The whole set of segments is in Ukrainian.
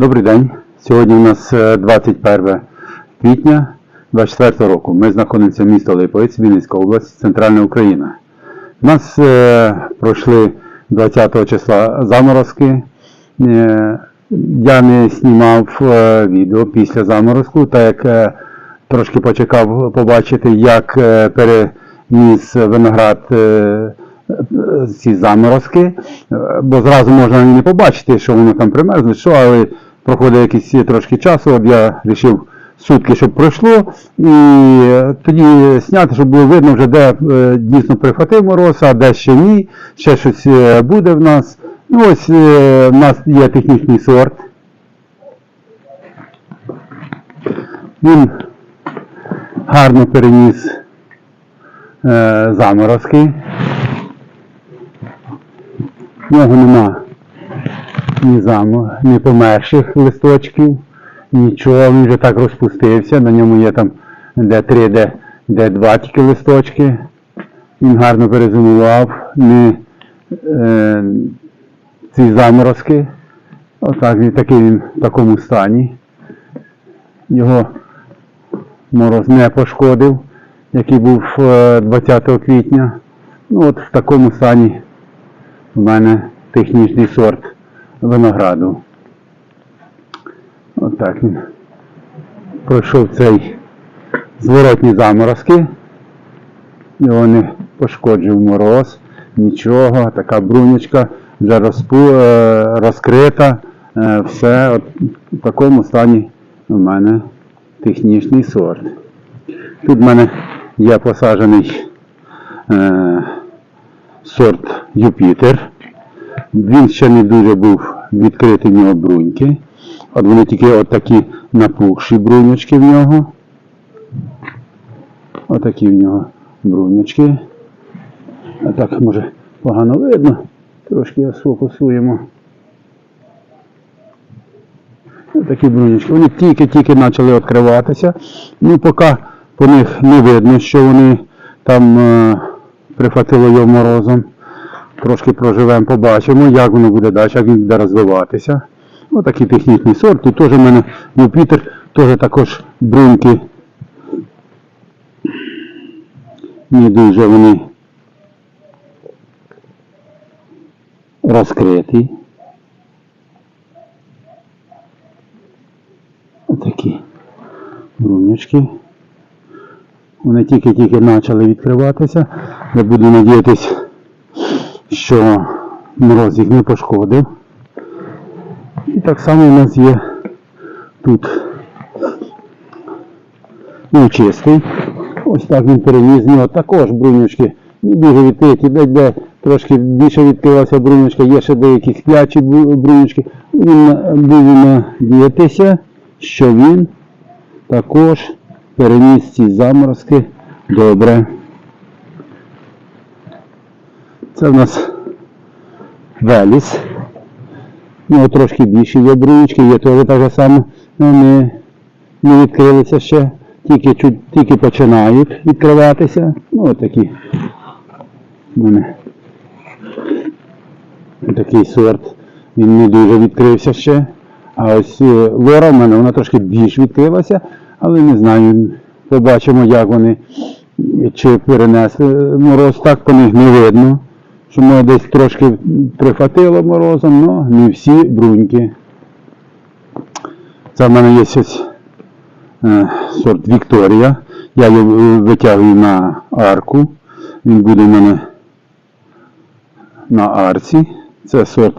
Добрий день. Сьогодні у нас е, 21 квітня 24 року. Ми знаходимося в місто Липовець, Вінницька область, Центральна Україна. У нас е, пройшли 20 числа заморозки. Е, я не знімав е, відео після заморозку, так як е, трошки почекав побачити, як е, переніс виноград е, е, ці заморозки, е, бо зразу можна не побачити, що воно там примерзне, що, але проходить якийсь трошки часу, от я вирішив сутки, щоб пройшло, і е, тоді зняти, щоб було видно вже, де е, дійсно прихватив мороз, а де ще ні, ще щось е, буде в нас. Ну ось в нас є технічний сорт. Він гарно переніс заморозки. В нього нема ні заму, ні померших листочків, нічого, він вже так розпустився, на ньому є там де 3, де, де 2 тільки листочки. Він гарно перезимував, не, е, ці заморозки. Отак він такий він в такому стані. Його мороз не пошкодив, який був е, 20 квітня. Ну от в такому стані у мене технічний сорт винограду. Отак він пройшов цей зворотні заморозки. Його не пошкоджив мороз, нічого, така брунечка вже розпу, е, розкрита, е, все от в такому стані у мене технічний сорт. Тут в мене є посаджений е, сорт Юпітер. Він ще не дуже був відкритий в нього бруньки. От вони тільки от напухші бруньочки в нього. Отакі в нього бруньочки. А так може погано видно. Трошки сфокусуємо. Такі бруньочки. Вони тільки-тільки почали відкриватися. Ну, поки по них не видно, що вони там е, прихватило його морозом. Трошки проживемо, побачимо, як воно буде далі, як він буде розвиватися. Ось технічний сорт. Тут теж у мене Юпітер, теж також бруньки. Не дуже вони розкриті. Отакі бруньочки. Вони тільки-тільки почали відкриватися. Я буду надіятись, що мороз їх не пошкодив. І так само у нас є тут і чистий. Ось так він переніс з нього також бруньочки. Не дуже відкриті, де, де трошки більше відкрилася бруньочка, є ще деякі сплячі бру- бруньочки. Він на- буде надіятися, що він також переніс ці заморозки добре. Це в нас Веліс. Ну, трошки більше є брунечки, є теж так само. Ну, не, відкрилися ще. Тільки, чуть, тільки починають відкриватися. Ну, отакі. У такий сорт. Він не дуже відкрився ще. А ось е, лора в мене вона трошки більш відкрилася, але не знаю. Побачимо, як вони чи перенесли мороз, так по них не видно. Що мене десь трошки прихватило морозом, але не всі бруньки. Це в мене є ось е, сорт Вікторія. Я його е, витягую на арку. Він буде в мене на арці. Це сорт,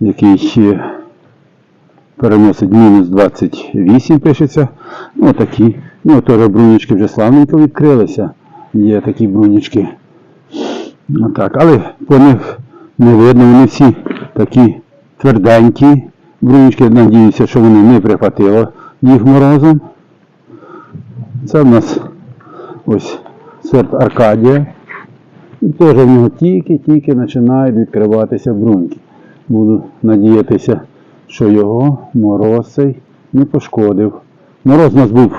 який ще переносить мінус 28, пишеться. Ну, такі. Ну, теж брунічки вже славненько відкрилися. Є такі брунічки. Отак. Але по них не видно, вони всі такі тверденькі. Брунічки, надіюся, що вони не прихватило їх морозом. Це в нас ось сорт Аркадія. І теж в нього тільки-тільки починають відкриватися бруньки. Буду надіятися, що його мороз цей не пошкодив. Мороз у нас був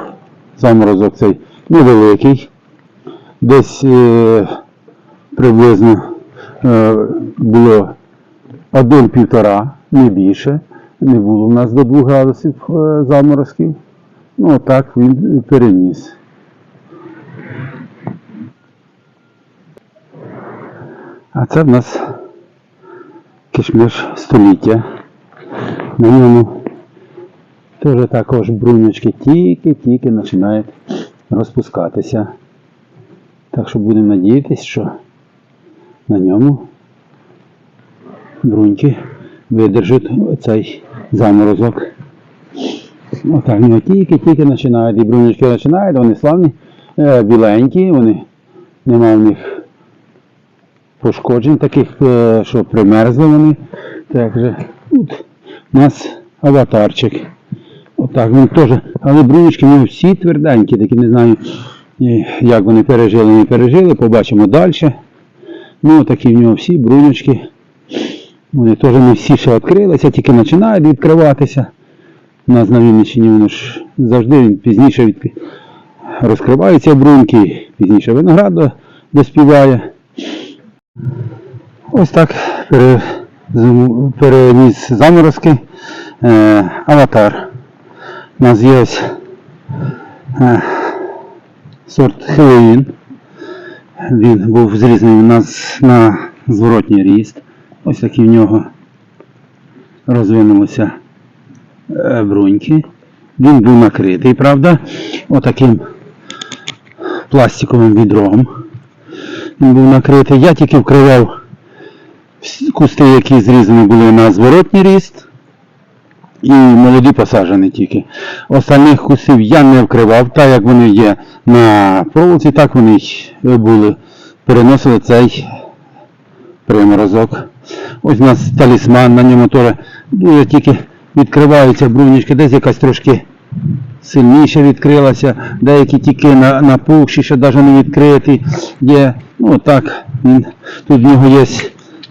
заморозок цей невеликий. Десь е, приблизно е, було один-півтора, не більше. Не було у нас до 2 градусів е, заморозків. Ну, отак він переніс. А це в нас кишмиш століття. На ньому теж також бруньочки тільки-тільки починають розпускатися. Так що будемо надіятися, що на ньому бруньки видержать цей заморозок. Отак, ну тільки-тільки починають, і бруньочки починають, вони славні, е, біленькі, вони немає в них пошкоджень таких, е, що примерзли вони. Так же, тут у нас аватарчик. Отак він теж. Але брунечки в нього всі тверденькі, такі не знаю, як вони пережили, не пережили, побачимо далі. Ну, такі в нього всі брунечки. Вони теж не всі ще відкрилися, тільки починають відкриватися. У нас на Вінниччині воно ж завжди він пізніше від... розкриваються бруньки, пізніше виноград доспіває. Ось так пере... переніс заморозки. Е, аватар. У нас є ось е, сорт Хеллоуін. Він був зрізаний у нас на зворотній ріст. Ось такі в нього розвинулися е, бруньки. Він був накритий, правда, отаким пластиковим відром. Він був накритий. Я тільки вкривав кусти, які зрізані були на зворотній ріст. І молоді посаджені тільки. Остальних кустів я не вкривав, так як вони є на проволоці, так вони були. Переносили цей приморозок. Ось у нас талісман, на ньому теж дуже тільки відкриваються брунічки, десь якась трошки сильніше відкрилася, деякі тільки на, напухші, ще навіть не відкриті. Є, ну так, тут в нього є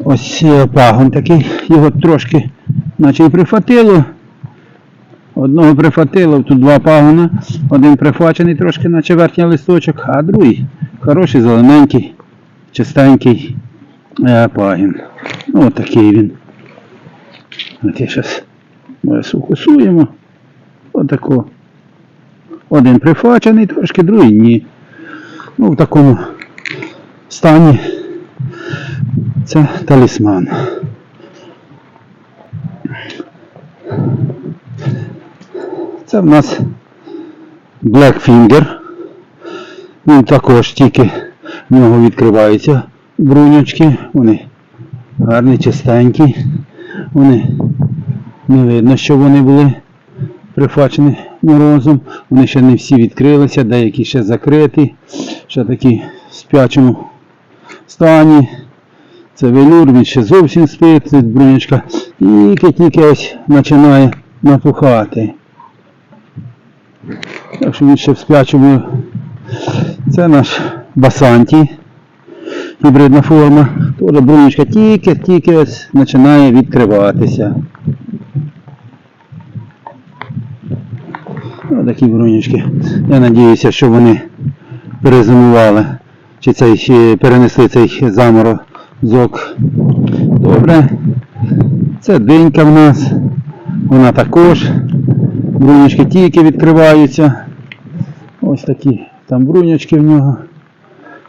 ось е, пагон такий, його трошки наче і прихватило. Одного прихватило, тут два пагона, один прихвачений трошки, наче верхній листочок, а другий хороший, зелененький, чистенький е, пагін. Ну, от такий він. От я зараз ми. Отако. Один прихвачений трошки, другий ні. Ну, в такому стані це талісман. Це в нас Blackfinger. Він також тільки в нього відкриваються бруньочки. Вони гарні, чистенькі. Вони не видно, що вони були прифачені морозом. Вони ще не всі відкрилися, деякі ще закриті, ще такі в спячому стані. Це велюр, він ще зовсім спить, тут брунячка. Тільки-тільки ось починає напухати. Так що він ще в сплячому. Це наш басанті. Гібридна форма. Теж брунічка тільки-тільки починає відкриватися. Ось такі брунічки. Я сподіваюся, що вони перезимували. Чи цей перенесли цей заморозок. Добре. Це динька в нас. Вона також. Брунячки тільки відкриваються. Ось такі там брунячки в нього.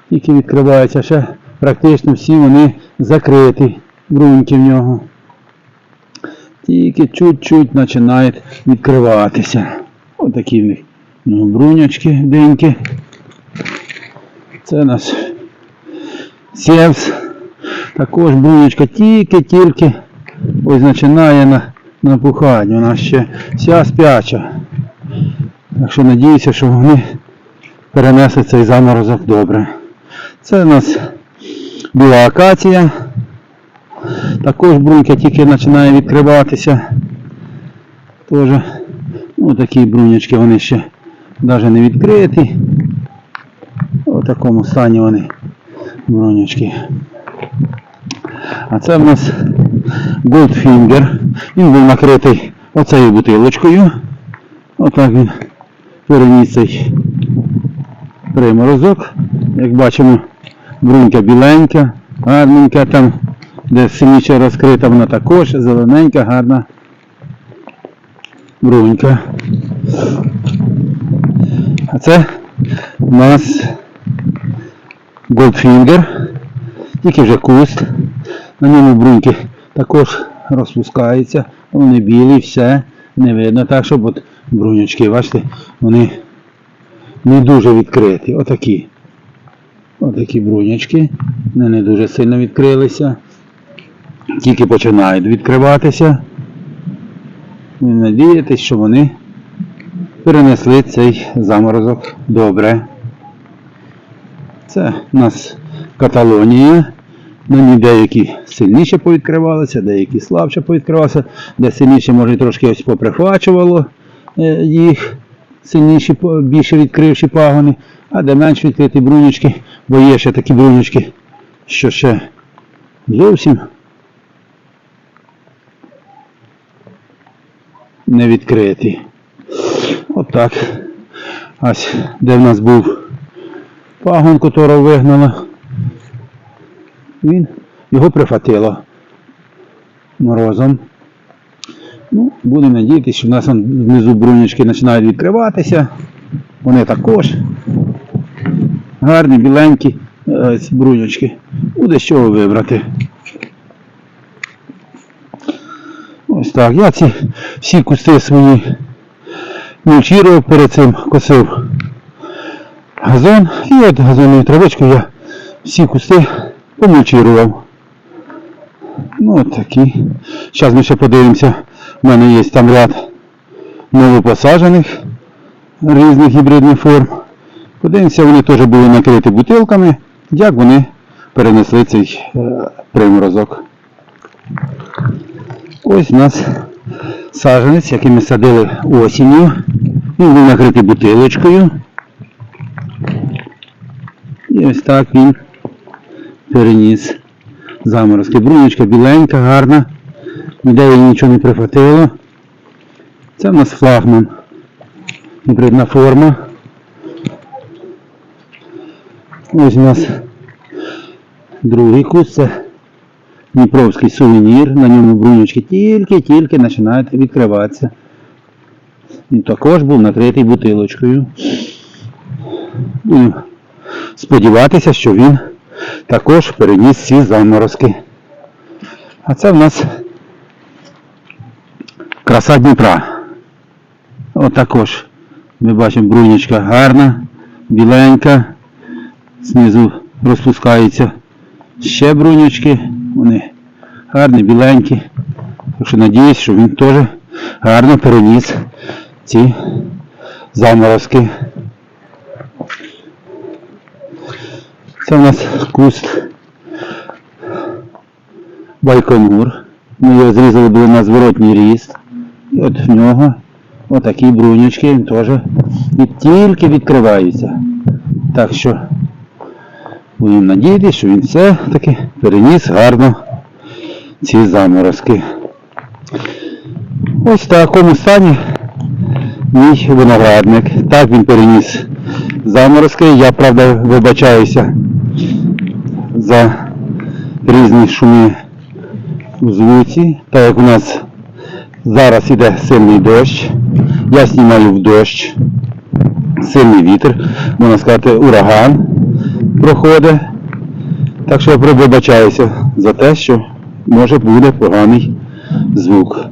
Тільки відкриваються. Ще практично всі вони закриті. Бруньки в нього. Тільки чуть-чуть починають відкриватися. Ось такі в них ну, брунячки деньки. Це у нас Севс. Також брунячка тільки-тільки ось починає на, напухати. Вона ще вся спяча. Так що надіюся, що вони перенесли цей заморозок добре. Це у нас біла акація. Також брунька тільки починає відкриватися. Тоже, ну такі брунячки вони ще навіть не відкриті. У такому стані вони брунячки. А це в нас Goldfinger. Він був накритий оцею бутилочкою. Отак він переніс цей приморозок. Як бачимо, брунька біленька, гарненька там, де сильніше розкрита, вона також зелененька, гарна. брунька. А це у нас Goldfinger, тільки вже куст. На ньому бруньки також розпускаються. Вони білі, все не видно. Так, щоб от бруньочки, бачите, вони не дуже відкриті. Отакі. Отакі бруньочки. Вони не дуже сильно відкрилися. Тільки починають відкриватися. І надіятись, що вони перенесли цей заморозок добре. Це у нас Каталонія. На ній деякі сильніше повідкривалися, деякі слабше повідкривалися, де сильніше, може, трошки ось поприхвачувало е, їх, сильніші, більше відкривші пагони, а де менш відкриті брунючки, бо є ще такі брунючки, що ще зовсім не відкриті. Отак. Ось де в нас був пагон, котрого вигнала. Він його прихватило морозом. Ну, будемо надіятися, що в нас внизу брунючки починають відкриватися. Вони також гарні, біленькі е, ці. Буде з чого вибрати. Ось так. Я ці всі кусти свої мульчірував перед цим косив газон. І от газонною травичкою я всі кусти помульчірував. Ну от такі. Зараз ми ще подивимося. У мене є там ряд новопосаджених різних гібридних форм. Подивимося, вони теж були накриті бутилками, як вони перенесли цей е, приморозок. Ось у нас саджанець, який ми садили осінню. Він був накритий бутилочкою. І ось так він переніс заморозки. Брунечка біленька, гарна. Ніде їй нічого не прихватило. Це в нас флагман. Гібридна форма. Ось у нас другий куст. Це Дніпровський сувенір. На ньому брунючки тільки-тільки починають відкриватися. Він також був накритий бутилочкою. Будемо сподіватися, що він також переніс ці заморозки. А це в нас краса Дніпра. От також ми бачимо брунічка гарна, біленька. Знизу розпускаються ще брунючки. Вони гарні, біленькі. Так що надіюсь, що він теж гарно переніс ці заморозки. Це у нас куст Байконур. Ми його зрізали були на зворотній ріст. І от в нього отакі брунючки він теж від- тільки відкриваються. Так що будемо надіятися, що він все-таки переніс гарно ці заморозки. Ось в такому стані мій виноградник. Так він переніс заморозки. Я, правда, вибачаюся за різні шуми у звуці, так як у нас зараз іде сильний дощ. Я знімаю в дощ. Сильний вітер, можна сказати, ураган проходить. Так що я вибачаюся за те, що може буде поганий звук.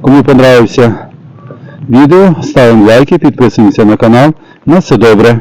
Кому понравився відео, ставимо лайки, підписуємося на канал. На все добре.